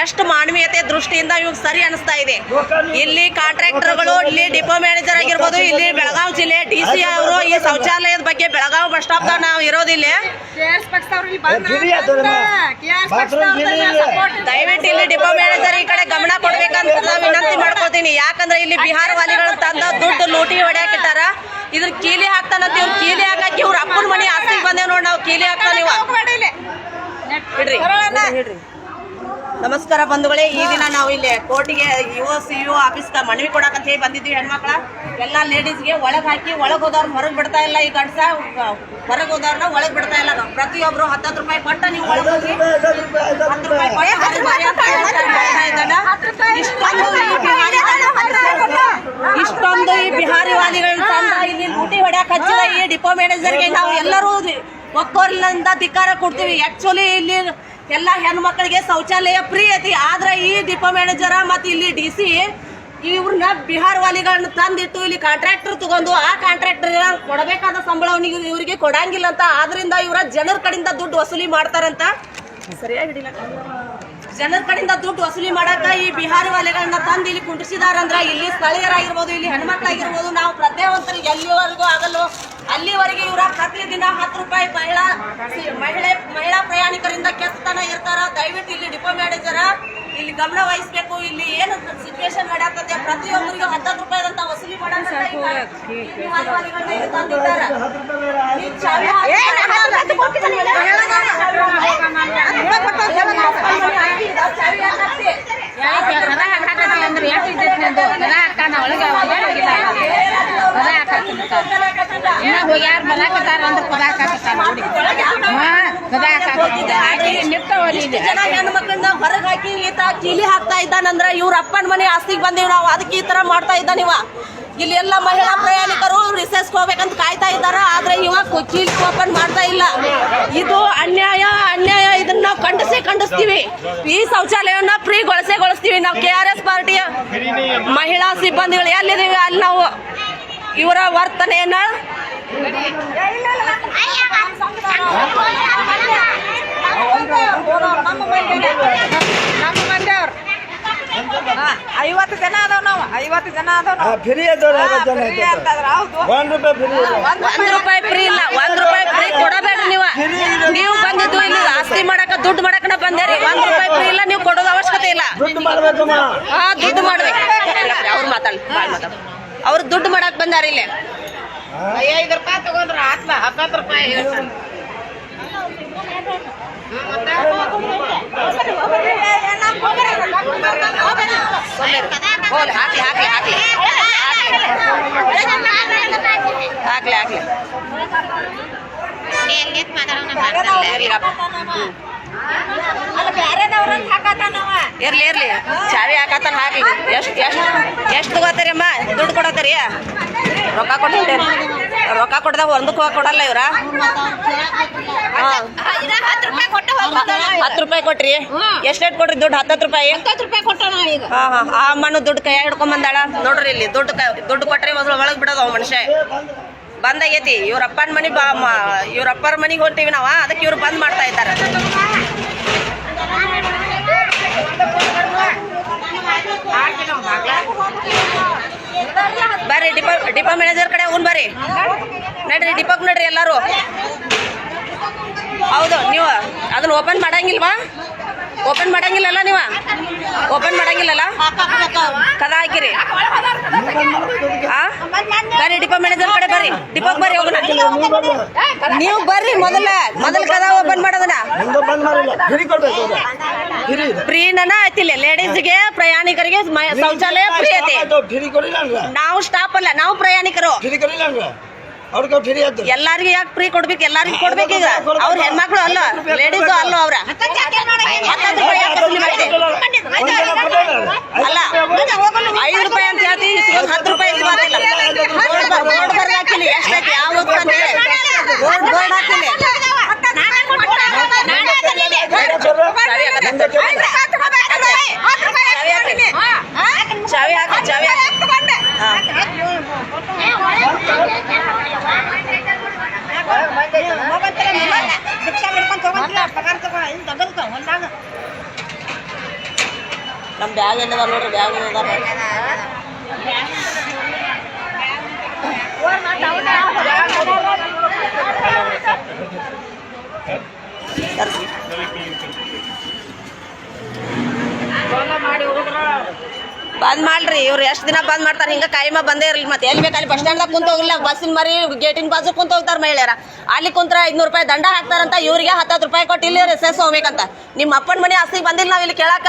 ಎಷ್ಟು ಮಾನವೀಯತೆ ದೃಷ್ಟಿಯಿಂದ ಇವಾಗ ಸರಿ ಅನಿಸ್ತಾ ಇದೆ. ಇಲ್ಲಿ ಕಾಂಟ್ರಾಕ್ಟರ್ಗಳು ಇಲ್ಲಿ ಡಿಪೋ ಮ್ಯಾನೇಜರ್ ಆಗಿರ್ಬೋದು ಇಲ್ಲಿ ಬೆಳಗಾವಿ ಜಿಲ್ಲೆ ಡಿ ಸಿ ಅವರು ಈ ಶೌಚಾಲಯದ ಬಗ್ಗೆ ಬೆಳಗಾವಿ ಬಸ್ ಸ್ಟಾಪ್ ನಾವು ಇರೋದಿಲ್ಲ. ದಯವಿಟ್ಟು ಇಲ್ಲಿ ಡಿಪೋ ಮ್ಯಾನೇಜರ್ ಈ ಕಡೆ ಗಮನ ಕೊಡ್ಬೇಕಂತ ನಾವು ವಿನಂತಿ ಮಾಡ್ಕೋತೀನಿ. ಯಾಕಂದ್ರೆ ಇಲ್ಲಿ ಬಿಹಾರ ವಾಲಿಗಳು ತಂದ ದುಡ್ಡು ಲೂಟಿ ಹೊಡ್ಯಾಕಿಟ್ಟಾರ. ಇದ್ರ ಕೀಲಿ ಹಾಕ್ತಾನಂತ ಇವ್ರು ಕೀಲಿ ಹಾಕಿ ಇವ್ರ ಅಪ್ಪನ ಮನೆ ಆಸ್ತಿಗೆ ಬಂದೇವ್ ನೋಡಿ ನಾವು. ಕೀಲಿ ಹಾಕ್ತಾನ ಇವ ಹಿಡ್ರಿ ಹಿಡ್ರಿ ನಮಸ್ಕಾರ ಬಂಧುಗಳೇ, ಈ ದಿನ ನಾವು ಇಲ್ಲಿ ಕೋರ್ಟಿಗೆ ಯು ಸಿ ಯು ಆಫೀಸ್ ಮನವಿ ಕೊಡಕಂತ ಹೇಳಿ ಬಂದಿದ್ವಿ ಹೆಣ್ಮಕ್ಳ. ಎಲ್ಲ ಲೇಡೀಸ್ಗೆ ಒಳಗ್ ಹಾಕಿ, ಒಳಗ್ ಹೋದವ್ರು ಹೊರಗ್ ಬಿಡ್ತಾ ಇಲ್ಲ ಈ ಗಂಡಸ. ಹೊರಗ್ ಹೋದವ್ರನ್ನ ಒಳಗ್ ಬಿಡ್ತಾ ಇಲ್ಲ. ಪ್ರತಿಯೊಬ್ರು ಹತ್ತತ್ತು ರೂಪಾಯಿ ಕೊಟ್ಟ ನೀವು ಒಳಗೆ ಹೋಗಿ ಹತ್ತು ರೂಪಾಯಿ ಕೊಡಿ. ಇಷ್ಟೊಂದು ಈ ಬಿಹಾರಿ ವಾದಿಗಳನ್ನ ತಂದ ಇಲ್ಲಿ ಲೂಟಿ ಹೊಡ್ಯಾಕ್ ಹಚ್ಚಿಲ್ಲ ಈ ಡಿಪೋ ಮ್ಯಾನೇಜರ್ಗೆ ನಾವು ಎಲ್ಲರೂ ಒಕ್ಕೋರ್ಲಿಂದ ಧಿಕ್ಕಾರ ಕೊಡ್ತೀವಿ. ಆಕ್ಚುಲಿ ಇಲ್ಲಿ ಎಲ್ಲ ಹೆಣ್ಮಕ್ಳಿಗೆ ಶೌಚಾಲಯ ಫ್ರೀ ಐತಿ. ಆದ್ರೆ ಈ ದೀಪ ಮ್ಯಾನೇಜರ ಮತ್ತೆ ಇಲ್ಲಿ ಡಿ ಸಿ ಇವ್ರನ್ನ ಬಿಹಾರ್ ವಾಲಿಗಳನ್ನ ತಂದಿಟ್ಟು ಇಲ್ಲಿ ಕಾಂಟ್ರಾಕ್ಟರ್ ತಗೊಂಡು ಆ ಕಾಂಟ್ರಾಕ್ಟರ್ ಕೊಡಬೇಕಾದ ಸಂಬಳ ಅವನಿಗೆ ಇವರಿಗೆ ಕೊಡಂಗಿಲ್ಲ ಅಂತ. ಆದ್ರಿಂದ ಇವರ ಜನರ ಕಡೆಯಿಂದ ದುಡ್ಡು ವಸೂಲಿ ಮಾಡ್ತಾರಂತ. ಸರಿಯಾಗಿ ಜನರ ಕಡೆಯಿಂದ ದುಡ್ಡು ವಸೂಲಿ ಮಾಡಾಕ ಈ ಬಿಹಾರಿ ವಾಲೆಗಳನ್ನ ತಂದು ಇಲ್ಲಿ ಕುಂಡಿಸಿದಾರಂದ್ರ ಇಲ್ಲಿ ಸ್ಥಳೀಯರಾಗಿರ್ಬೋದು, ಇಲ್ಲಿ ಹೆಣ್ಮಕ್ಳಾಗಿರ್ಬೋದು, ನಾವು ಪ್ರಜ್ಞಾವಂತರಿಗೆ ಎಲ್ಲಿವರೆಗೂ ಆಗಲ್ಲೋ, ಅಲ್ಲಿವರೆಗೆ ಇವರ ಪ್ರತಿದಿನ ಹತ್ತು ರೂಪಾಯಿ ಮಹಿಳಾ ಮಹಿಳೆ ಮಹಿಳಾ ಪ್ರಯಾಣಿಕರಿಂದ ಕೆತ್ತನ ಇರ್ತಾರ ದಯವಿಟ್ಟು ಇಲ್ಲಿ ಡಿಪೋ ಮ್ಯಾನೇಜರ ಇಲ್ಲಿ ಗಮನ ವಹಿಸ್ಬೇಕು. ಇಲ್ಲಿ ಏನು ಸಿಚುವೇಶನ್ ನಡೆಯತ್ತದೆ ಪ್ರತಿಯೊಬ್ಬರಿಗೂ ಹತ್ತತ್ತು ರೂಪಾಯಿ ಅಂತ ವಸೂಲಿ ಮಾಡಂತ ಈಗ ಈ ಬಿಹಾರಿ ವಾಲೆಗಳನ್ನ ಇಲ್ಲಿ ತಂದಿದ್ದಾರ. ಈ ಚಾವಿ ಹಾಕಿ- ಚಾವಿ ಹಾಕಿ. ಯಾಕೆ ಕದ ಹಾಕಕತ್ತಿ ಅಂದ್ರೆ ಎಷ್ಟು ಇದ್ದೈತಿ ನಂದು ಕದ ಹಾಕಾನ ಒಳಗೆ ಹೋಗಿಲ್ಲ ಕದ ಹಾಕತ್ತೀನಿ ಇನ್ನ ಹೋಗ್ಯಾರ ಬರಾಕತ್ತಾರ ಅಂದ್ರೆ ನೋಡಿ. ಹಾ ಹೊರಗೆ ಹಾಕಿ ಈತ ಕೀಲಿ ಹಾಕ್ತಾ ಇದ್ದಾನಂದ್ರ ಇವ್ರ ಅಪ್ಪನ ಮನೆ ಆಸ್ತಿಗೆ ಬಂದೀವಿ ನಾವು. ಅದಕ್ಕೆ ಈ ತರ ಮಾಡ್ತಾ ಇದ್ದಾನ ಇವ ಇಲ್ಲಿ ಎಲ್ಲ ಮಹಿಳಾ ಪ್ರಯಾಣಿಕರು ರಿಸೆಸ್ ಹೋಗ್ಬೇಕಂತ ಕಾಯ್ತಾ ಇದ್ದಾರ. ಆದ್ರೆ ಇವ ಕು- ಕೀಲಿ ಓಪನ್ ಮಾಡ್ತಾ ಇಲ್ಲ. ಇದು ಅನ್ಯಾಯ ಅನ್ಯಾಯ. ಇದನ್ನ ನಾವು ಖಂಡಿಸಿ ಖಂಡಿಸ್ತೀವಿ. ಈ ಶೌಚಾಲಯವನ್ನ ಫ್ರೀ ಗೊಳಸೆ ಗೊಳಿಸ್ತೀವಿ ನಾವು ಕೆ ಆರ್ ಎಸ್ ಪಾರ್ಟಿಯ ಮಹಿಳಾ ಸಿಬ್ಬಂದಿಗಳು. ಎಲ್ಲಿದ್ದೀವಿ? ಅಲ್ಲಿ ನಾವು ಇವರ ವರ್ತನೆಯನ್ನ ಐವತ್ತು ಜನ ಅದಾವ ನಾವು ಐವತ್ತು ಜನ ಅದಾವ ನಾವು. ಫ್ರೀ ಅದಾವ ಒಂದ್ ರೂಪಾಯಿ ಫ್ರೀ ಒಂದ್ ರೂಪಾಯಿ ಫ್ರೀ ಇಲ್ಲ ಒಂದ್ ರೂಪಾಯಿ ಫ್ರೀ ಕೊಡಬೇಡ ನೀವು. ನೀವು ಬಂದಿದ್ದು ಇಲ್ಲಿ ಆಸ್ತಿ ಮಾಡಕ ದುಡ್ಡು ಮಾಡಕ ಬಂದೇರಿ ಒಂದ್ ರೂಪಾಯಿ ಫ್ರೀ ಇಲ್ಲ ನೀವು ಕೊಡೋದು ಅವಶ್ಯಕತೆ ಇಲ್ಲ. ದುಡ್ಡು ಮಾಡ್ಬೇಕಮ್ಮ. ಹಾ ದುಡ್ಡು ಮಾಡ್ಬೇಕು. ಅವ್ರು ಮಾತಾಡಿ ಅವ್ರು ದುಡ್ಡು ಮಾಡಕ್ ಬಂದಾರ ಇಲ್ಲಿ. ಐದು ರೂಪಾಯಿ ತಗೊಂಡ್ರ ಆತ್ಮ ಹತ್ತತ್ತು ರೂಪಾಯಿ ಹೇಳ್ತಾನೆ. ಹೋಗ್ಲಿ, ಹಾಕ್ಲಿ ಹಾಕ್ಲಿ ಹಾಕ್ಲಿ ಹಾಕ್ಲಿ ಹಾಕ್ಲಿ ಇರ್ಲಿಗಪ್ಪ. ಇರ್ಲಿ ಇರ್ಲಿ. ಚಾವಿ ಹಾಕತ್ತಾನ, ಹಾಕಿ. ಎಷ್ಟು ಎಷ್ಟು ಎಷ್ಟು ತಗೋತಾರಿ ದುಡ್ಡು ಕೊಡತ್ತೀರಿ? ರೊಕ್ಕ ಕೊಟ್ಟಿದ್ದೀರಿ ರೊಕ್ಕ ಕೊಡ್ದಾಗ ಒಂದಕ್ಕೂ ಕೊಡಲ್ಲ ಇವ್ರ? ಹತ್ತು ರೂಪಾಯಿ ಕೊಟ್ರಿ? ಎಷ್ಟೆಷ್ಟು ಕೊಟ್ರಿ ದುಡ್ಡು? ಹತ್ತತ್ತು ರೂಪಾಯಿ? ಆ ಅಮ್ಮನು ದುಡ್ಡು ಕೈ ಹಿಡ್ಕೊಂಡ್ ಬಂದಾಳ ನೋಡ್ರಿ ಇಲ್ಲಿ ದುಡ್ಡು ದುಡ್ಡು ಕೊಟ್ರಿ ಮೊದಲು ಒಳಗೆ ಬಿಡೋದು ಅವ್ ಮನುಷ್ಯ. ಬಂದಾಗೈತಿ. ಇವ್ರ ಅಪ್ಪನ ಮನೆ ಬಾ ಇವ್ರಪ್ಪರ ಮನೆಗೆ ಹೊಂಟೀವಿ ನಾವ. ಅದಕ್ಕೆ ಇವ್ರು ಬಂದ್ ಮಾಡ್ತಾ ಇದ್ದಾರೆ. ಬರ್ರಿ, ಡಿಪ ಡಿಪ ಮ್ಯಾನೇಜರ್ ಕಡೆ ಹೋಗಿ ಬರ್ರಿ. ನಡ್ರಿ, ಡಿಪಕ್ ನಡ್ರಿ ಎಲ್ಲರೂ. ಹೌದು, ನೀವು ಅದನ್ನ ಓಪನ್ ಮಾಡಂಗಿಲ್ವಾ? ಓಪನ್ ಮಾಡಂಗಿಲ್ಲಲ್ಲ ನೀವ? ಓಪನ್ ಮಾಡಂಗಿಲ್ಲಲ್ಲ? ಕದ ಹಾಕಿರಿ. ಬರ್ರಿ ಡಿಪೋ ಮ್ಯಾನೇಜರ್ ಕಡೆ ಬರ್ರಿ. ಡಿಪೋಕ್ ಬರ್ರಿ ಹೋಗೋಣ ನೀವು ಬರ್ರಿ ಮೊದಲ. ಮೊದಲ ಕದ ಓಪನ್ ಮಾಡೋದನ್ನ. ಫ್ರೀನ ಐತಿಲ್ಲ ಲೇಡೀಸ್ಗೆ ಪ್ರಯಾಣಿಕರಿಗೆ ಶೌಚಾಲಯ ಫ್ರೀ ಐತಿ. ನಾವು ಸ್ಟಾಪ್ ಅಲ್ಲ. ನಾವು ಪ್ರಯಾಣಿಕರು. ಫ್ರೀ ಯಾಕೆ ಫ್ರೀ ಕೊಡ್ಬೇಕು? ಎಲ್ಲಾರ್ಗೂ ಕೊಡ್ಬೇಕು ಈಗ? ಕೊಡ್ಬೇಕೀಗ ಅವ್ರ ಹೆಣ್ಮಕ್ಳು ಅಲ್ಲ ಲೇಡೀಸ್ ಅಲ್ಲ ಅವ್ರ. ಅಲ್ಲ ಐದು ರೂಪಾಯಿ ಅಂತ ಹೇಳ್ತೀವಿ ಹತ್ತು ರೂಪಾಯಿ ಬೋರ್ಡ್ ಬರ್- ಬೋರ್ಡ್ ಬರ್ದ್ ಹಾಕಿಲ್ಲ ಎಷ್ಟೈತಿ ಯಾವ ಬೋರ್ಡ್ ಬೋರ್ಡ್ ಹಾಕಿಲ್ಲ ಚಾವಿ ಹಾಕತ್ತೆ. ಚಾವಿ ಹಾಕಿ ಚಾವಿ ಹಾಕಿ ಹಾ ನಮ್ಮ ಬ್ಯಾಗ್ ಏನದ ನೋಡ್ರಿ, ಬ್ಯಾಗ್ ಏನದ. ಬಂದ್ ಮಾಡ್ರಿ, ಇವ್ರು ಎಷ್ಟು ದಿನ ಬಂದ್ ಮಾಡ್ತಾರೆ, ಹಿಂಗ ಕಾಯಿಮ ಬಂದೇ ಇರಲಿ ಮತ್ತೆ ಎಲ್ಲಿ ಬೇಕು ಬಸ್ ಸ್ಟ್ಯಾಂಡ್ದಾಗ ಕುಂತ ಹೋಗಿಲ್ಲ ಬಸ್ಸಿನ ಮರಿ ಗೇಟಿನ ಬಾಜು ಕುಂತ ಹೋಗ್ತಾರ ಮಹಿಳೆಯರ. ಅಲ್ಲಿ ಕುಂತ್ರ ಐದ್ನೂರು ರೂಪಾಯಿ ದಂಡ ಹಾಕ್ತಾರಂತ ಇವ್ರಿಗೆ ಹತ್ತತ್ತು ರೂಪಾಯಿ ಕೊಟ್ಟು ಇಲ್ಲಿ ರೆಸೆಸ್ ಹೋಗ್ಬೇಕಂತ. ನಿಮ್ಮ ಅಪ್ಪನ ಮನೆ ಆಸ್ತಿಗೆ ಬಂದಿಲ್ಲ ನಾವ್ ಇಲ್ಲಿ ಕೇಳಾಕ.